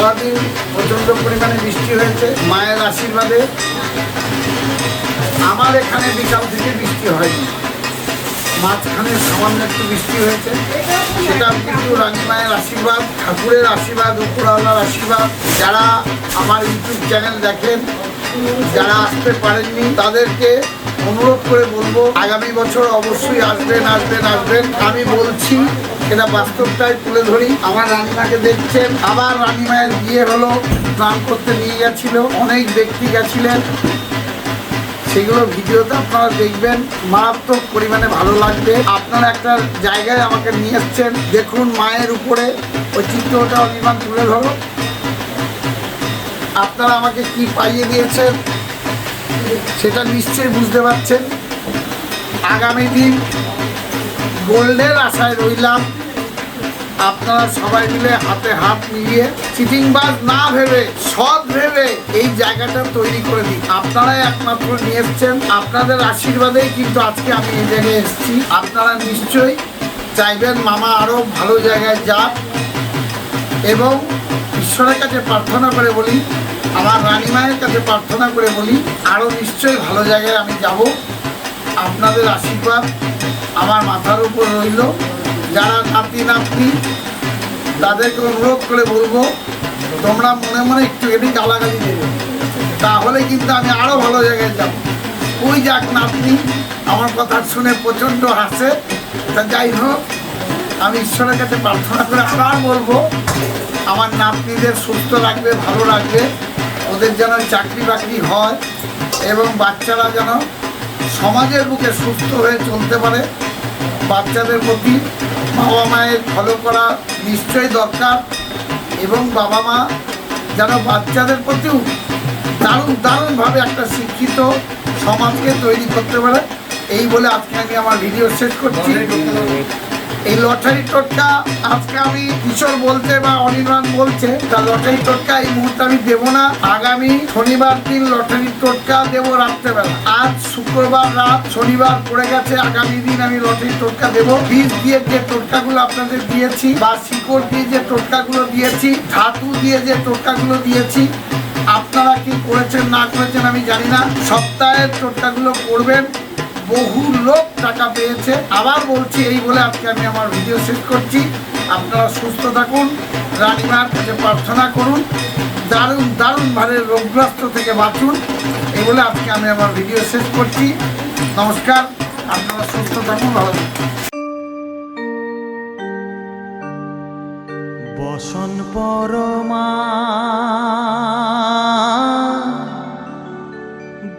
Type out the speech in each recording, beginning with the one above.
সারাদিন প্রচণ্ড পরিমাণে বৃষ্টি হয়েছে, মায়ের আশীর্বাদে। আমার এখানে বিকাল থেকে বৃষ্টি হয়নি। মাঝখানে সামান্য একটু বৃষ্টি হয়েছে। সেটা কিন্তু রানী মায়ের আশীর্বাদ, ঠাকুরের আশীর্বাদ, উপরওয়ালার আশীর্বাদ। যারা আমার ইউটিউব চ্যানেল দেখেন, যারা আসতে পারেননি, তাদেরকে অনুরোধ করে বলব, আগামী বছর অবশ্যই আসবেন আসবেন আসবেন। আমি বলছি এটা বাস্তবটাই তুলে ধরি। আমার রানীমাকে দেখছেন, আবার রানীমায়ের বিয়ে হলো, স্নান করতে নিয়ে গেছিল, অনেক ব্যক্তি গেছিলেন। সেগুলো ভিডিওতে আপনারা দেখবেন, মারাত্মক পরিমাণে ভালো লাগবে। আপনারা একটা জায়গায় আমাকে নিয়ে এসছেন, দেখুন মায়ের উপরে, ওই চিত্রটা অনির্বাণ তুলে ধরো। আপনারা আমাকে কি পাইয়ে দিয়েছেন, সেটা নিশ্চয়ই বুঝতে পারছেন। আগামী দিন গোল্ডের আশায় রইলাম। আপনারা সবাই মিলে হাতে হাত মিলিয়ে চিটিংবাজ না ভেবে, সৎ ভেবে এই জায়গাটা তৈরি করে দিন। আপনারাই একমাত্র নিয়ে এসছেন। আপনাদের আশীর্বাদেই কিন্তু আজকে আমি এই জায়গায় এসেছি। আপনারা নিশ্চয়ই চাইবেন মামা আরও ভালো জায়গায় যাক। এবং ঈশ্বরের কাছে প্রার্থনা করে বলি, আমার রানীমায়ের কাছে প্রার্থনা করে বলি আরও নিশ্চয়ই ভালো জায়গায় আমি যাব। আপনাদের আশীর্বাদ আমার মাথার উপর রইল। যারা নাতি, নাতনি, তাদেরকে অনুরোধ করে বলব, তোমরা মনে মনে একটু এটি গালাগালি দেবে। তাহলে কিন্তু আমি আরও ভালো জায়গায় যাব। ওই যাক নাতনি, আমার কথা শুনে প্রচণ্ড হাসে। তা যাই হোক, আমি ঈশ্বরের কাছে প্রার্থনা করে আবার বলব, আমার নাতনিদের সুস্থ রাখবে, ভালো রাখবে, ওদের যেন চাকরি বাকরি হয় এবং বাচ্চারা যেন সমাজের বুকে সুস্থ হয়ে চলতে পারে, বাচ্চাদের প্রতি বাবা মায়ের ভালো করা নিশ্চয়ই দরকার এবং বাবা মা যেন বাচ্চাদের প্রতিও দারুণ, দারুণভাবে একটা শিক্ষিত সমাজকে তৈরি করতে পারে। এই বলে আজকে আমি আমার ভিডিও শেষ করছি। এই লটারি টোটকা আজকে আমি কিশোর বলছে বা অনির্বাণ বলছে, তা লটারি টোটকা এই মুহূর্তে আমি দেবো না। আগামী শনিবার দিন লটারি টোটকা দেবো রাত্রেবেলা। আজ শুক্রবার রাত শনিবার পড়ে গেছে, আগামী দিন আমি লটারি টোটকা দেবো। বীজ দিয়ে যে টোটকাগুলো আপনাদের দিয়েছি, বা শিকড় দিয়ে যে টোটকাগুলো দিয়েছি, ধাতু দিয়ে যে টোটকাগুলো দিয়েছি, আপনারা কি করেছেন, না করেছেন আমি জানি না। সপ্তাহের টোটকাগুলো করবেন। বহু লোক টাকা পেয়েছে। আবার বলছি এই বলে আজকে আমি আমার ভিডিও শেষ করছি। আপনারা সুস্থ থাকুন, রানীমার কাছে প্রার্থনা করুন, দারুণ দারুণভাবে রোগগ্রস্ত থেকে বাঁচুন। এই বলে আজকে আমি আমার ভিডিও শেষ করছি। নমস্কার, আপনারা সুস্থ থাকুন, ভালো থাকুন। বসন পরমা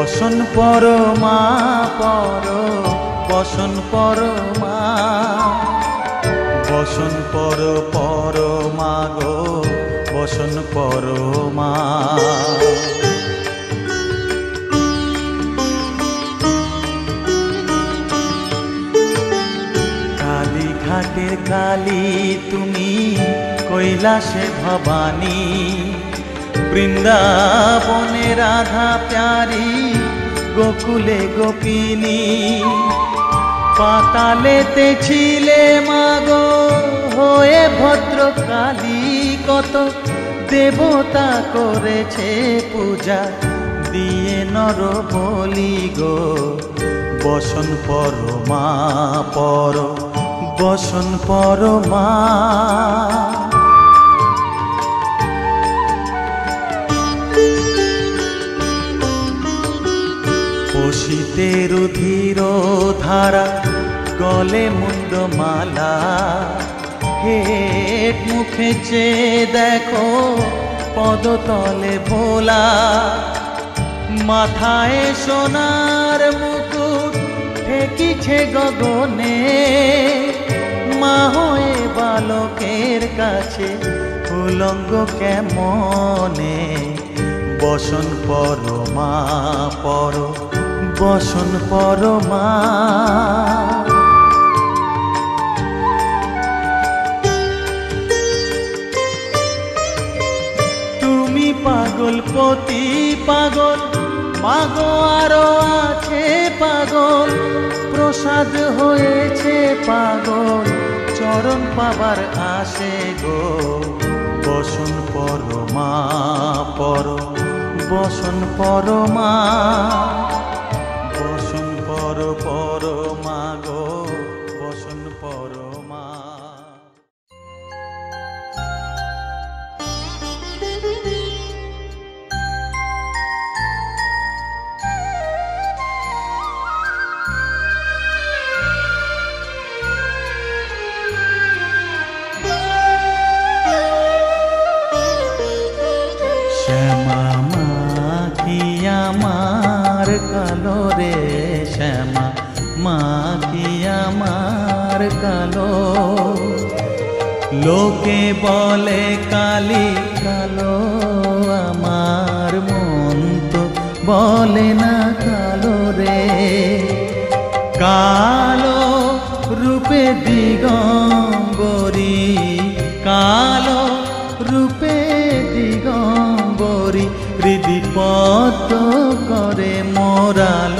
বসন পরমা, পর, বসন পরমা। বসন পর পর পরমা গো, বসন পরমা। কালী ঘাটের কালী, তুমি কৈলাসে ভবানী। বৃন্দাবনে রাধা প্যারি গোকুলে গোপিনী। পাতালেতে ছিলে মাগো, হয়ে ভদ্রকালী কত দেবতা করেছে পূজা। দিয়ে নর বলি গো, বসন পরমা পর, বসন পরমা পশিতে রুধির ধারা, গলে মুন্ড মালা হেট মুখে চেয়ে দেখো পদতলে ভোলা। মাথায় সোনার মুকুট ঠেকিছে গগনে। মা হয়ে বালকের কাছে উলঙ্গ কেমনে? বসন পর মা পর। বসন পর মা তুমি পাগল পতি পাগল মাগো আরও আছে পাগল, প্রসাদ হয়েছে পাগল, চরণ পাবার আসে গো। বসন পর মা পর, বসন পর মা বসন পর পর আমার কালো। লোকে বলে কালি কালো, আমার মন তো বলে না কালো রে। কালো রূপে দিগম্বরী, কালো রূপে দিগম্বরী হৃদি পদ্ম করে মোরালো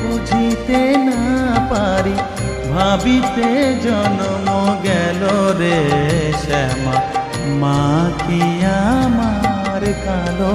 বুঝিতে না পারি ভাবিতে জন্ম গেল রে শ্যামা। মা কি আমার কালো?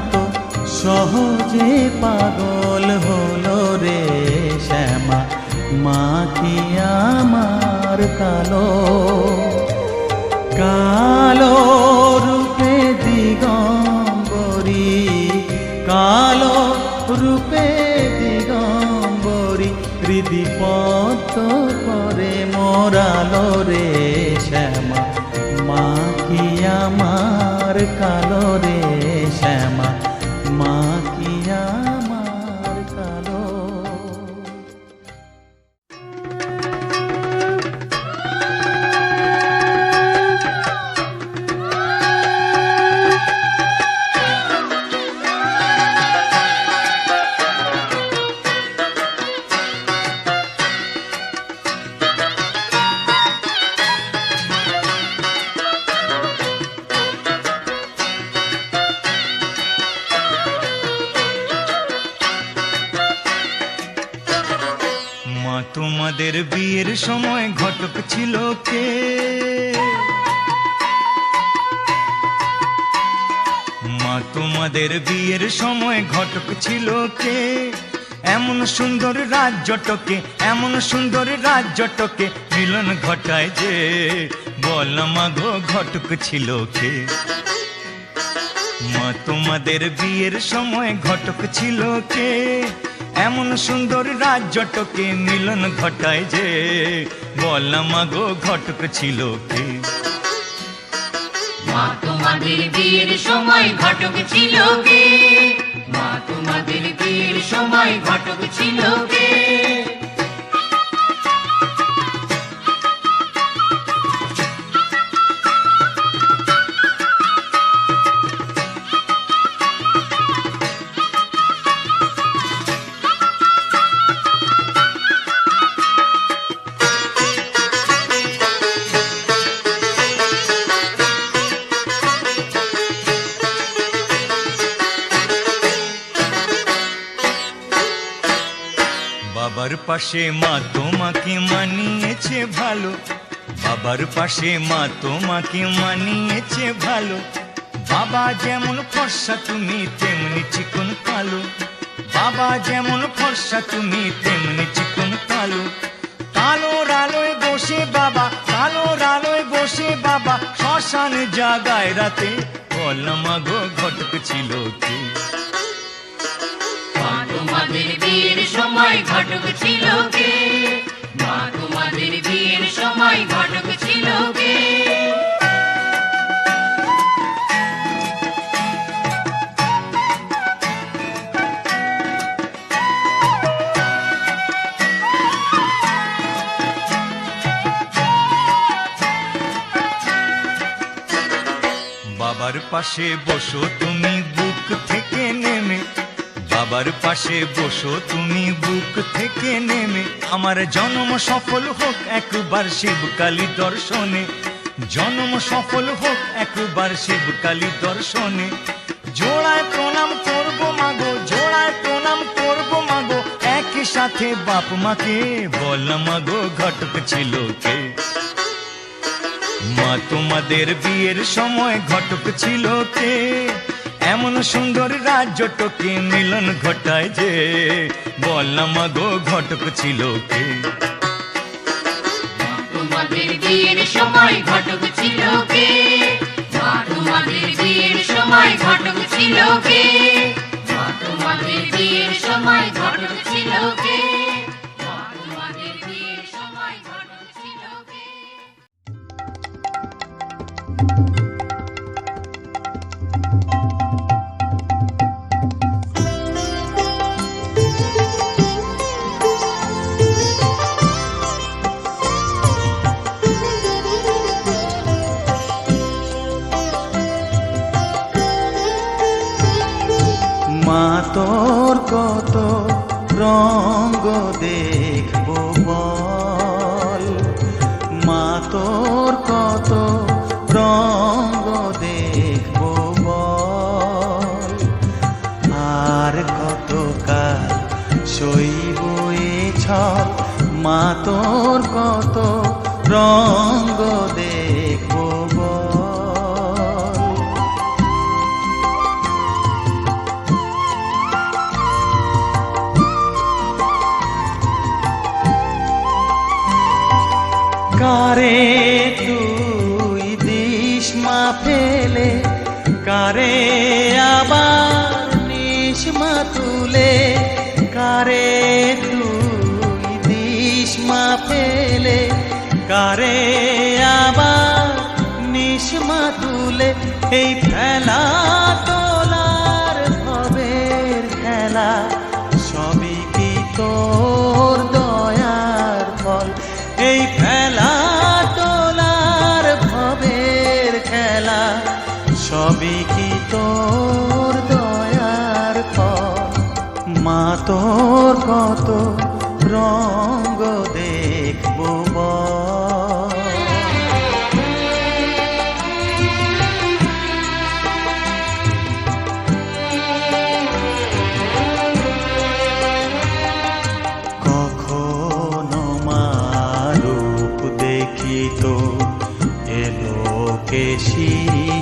সহজে পাগল হলো রে শ্যামা, মা কি আমার কালো? কালো রূপে দিগম্বরী, কালো রূপে দিগম্বরী হৃদি মা, তোমাদের বিয়ের সময় ঘটক ছিল কে? মা, তোমাদের বিয়ের সময় ঘটক ছিল কে? এমন সুন্দর রাজ্যটকে এমন সুন্দর রাজ্যটকে মিলন ঘটায় যে, বল মাগো ঘটক ছিল কে? মা, তোমাদের বিয়ের সময় ঘটক ছিল কে? এমন সুন্দর রাজ্যটকে মিলন ঘটায় যে বললাম গো ঘটক ছিল কে? মা তোমাদের বিয়ের সময় ঘটক ছিল কে? মা তোমাদের বিয়ের সময় ঘটক ছিল কে? পাশে মা তোমাকে মানিয়েছে ভালো। বাবার পাশে মা তোমাকে মানিয়েছে ভালো। বাবা যেমন ফর্সা, তুমি তেমনি চিকন কালো। বাবা যেমন ফর্সা, তুমি তেমনি চিকন কালো। কালো আলোয় বসে বাবা কালো আলোয় বসে বাবা, শ্মশান জাগায় রাতে। বললাম গো, ঘটক ছিল মা তোমাদের বিয়ের সময় ঘটক ছিল কে? মা তোমাদের বিয়ের সময় ঘটক ছিল কে? বাবার পাশে বসো তুমি বাবার পাশে বসো, তুমি বুক থেকে নেমে। আমার জন্ম সফল হোক, একবার শিবকালী দর্শনে। জন্ম সফল হোক, একবার শিবকালী দর্শনে। জোড়ায় প্রণাম করব মাগো, জোড়ায় প্রণাম করব মাগো। একই সাথে বাপ মাকে বল মাগো, ঘটক ছিল কে? মা, তোমাদের বিয়ের সময় ঘটক ছিল কে? এমন সুন্দর রাজ্যটকে মিলন ঘটায় যে বললাম গো ঘটক ছিল কে? তোমাদের সময় ঘটক ছিল কে? সময় ঘটক ছিল কে? সময় ঘটক ছিল কে? রঙ্গ দেখব বল। মা তোর কত রঙ্গ দেখব বল। আর কত কাল সইব এ ছল, মা তোর কত রঙ্গ কারে আবার তুলে কারে তুই দিশমা ফেলে কারে আবার নিশমা তুলে এই ফেলা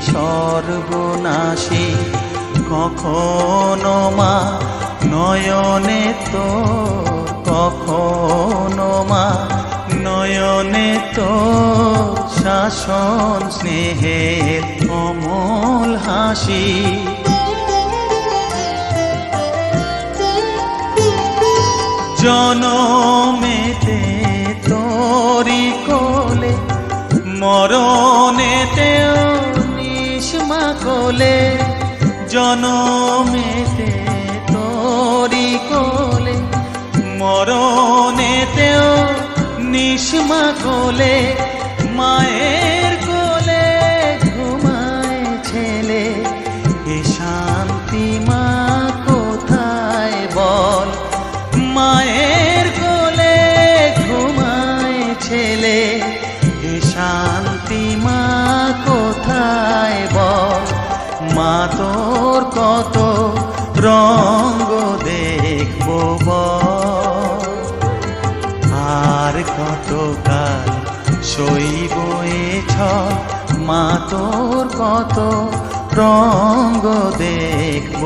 সর্বনাশী কখনো মা নয়নে তো কখনো মা নয়নে তো শাসন স্নেহের অমল হাসি। জনমে কোলে জনমেতে তোরি কোলে মরণেতেও নিশমা কোলে। মা তোর কত রঙ্গ দেখব আর কত কাল সইব এছ মা তোর কত রঙ্গ দেখব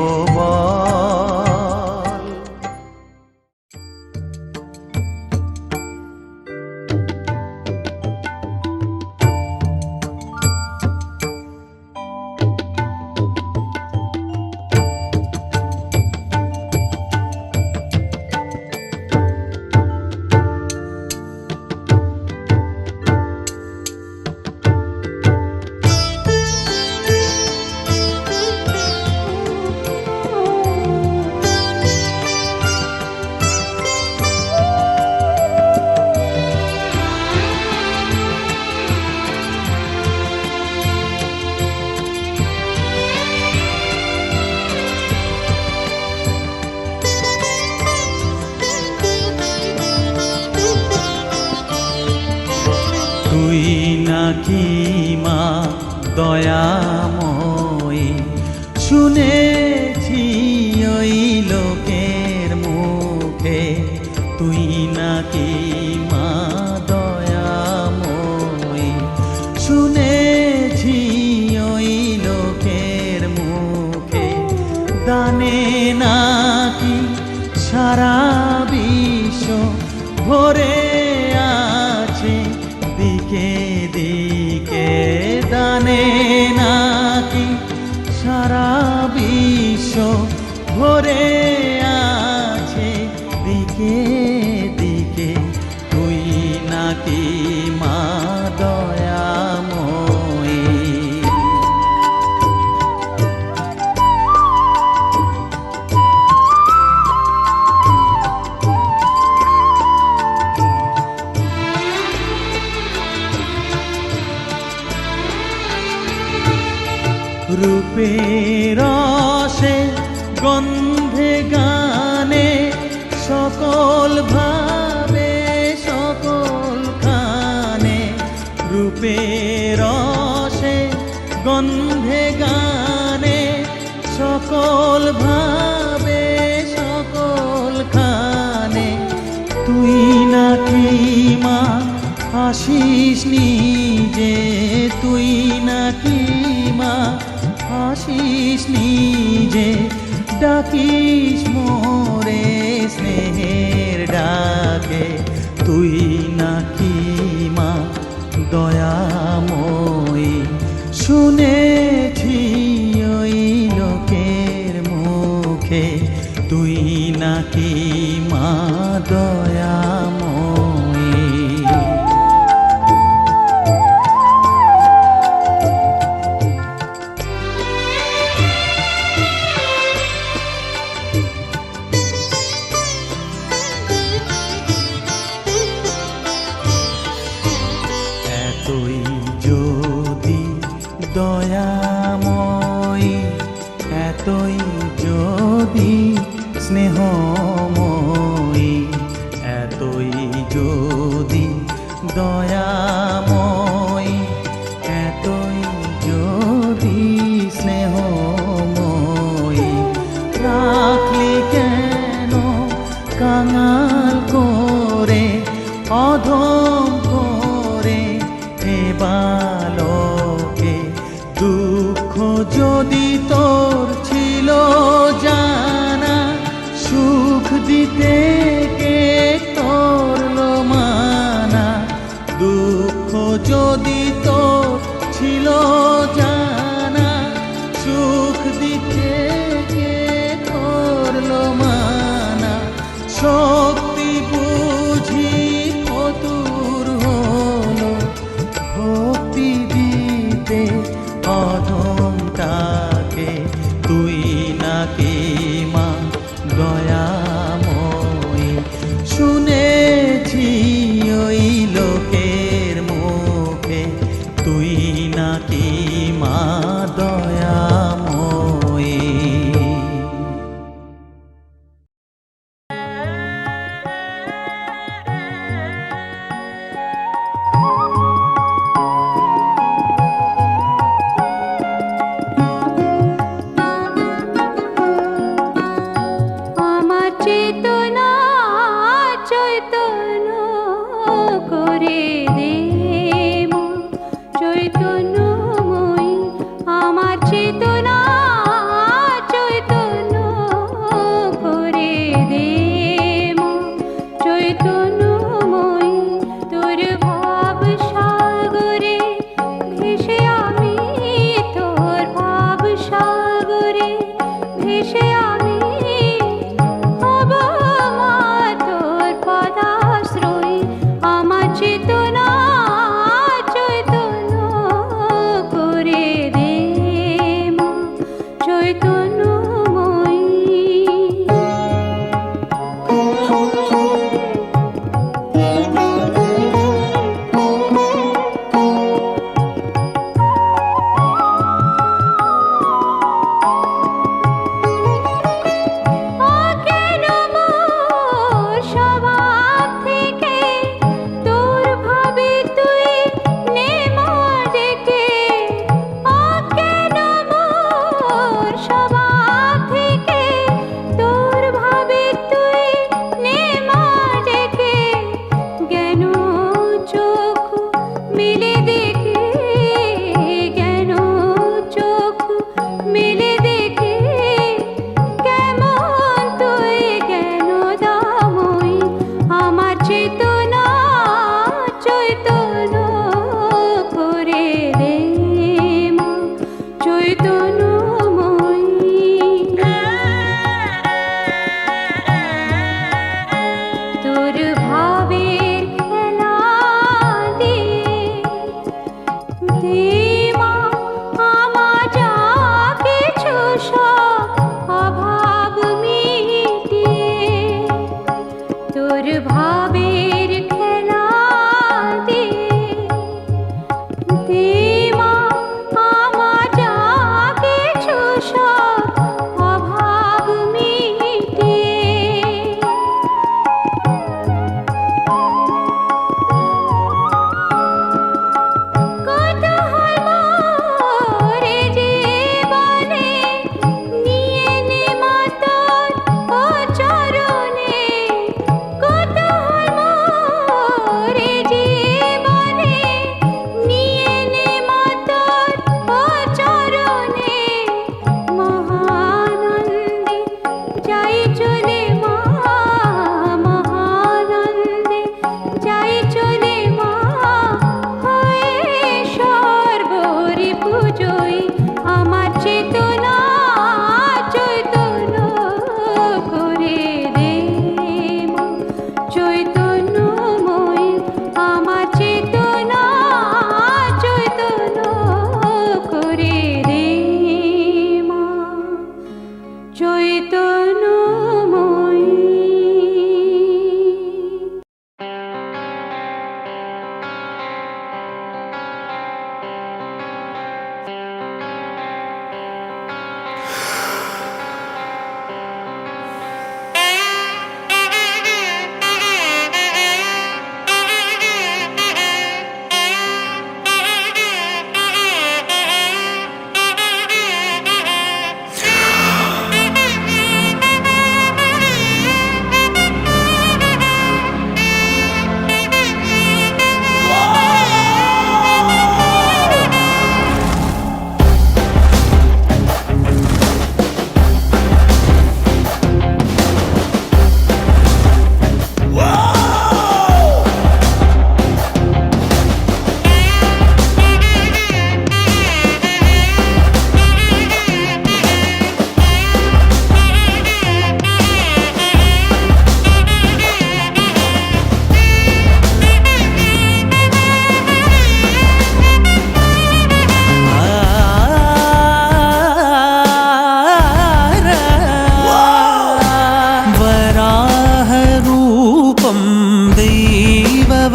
সারা বিশ্ব ভরে মা আসিস নিজে তুই নাকি মা? আসিস নিজে, ডাকিস মোরে স্নেহের ডাকে। তুই নাকি মা, দয়াময়ী, শুনে তুই যদি স্নেহময়ী এতই যদি দয়া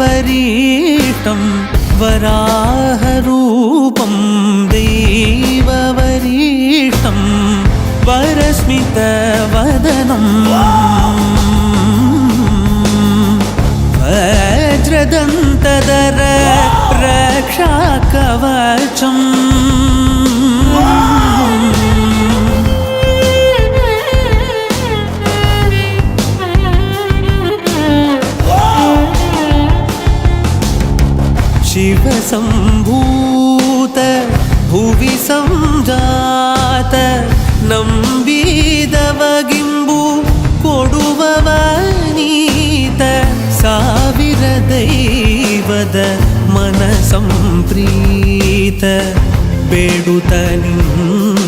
ദൈവവരീഷ്ടം വരാഹരൂപം ദൈവവരീഷ്ടം വരസ്മിതവദനം വജ്രദന്തദര രക്ഷാകവചം सम्भूत भुवि सञ्जात ನಂಬಿದವಗಿಂಬು ಕೊಡುವವ ನೀತ ಸಾವಿರ ದೈವದ ಮನ ಸಂಪ್ರೀತ ಬೇಡುತ್ತ ನಿನ್ನ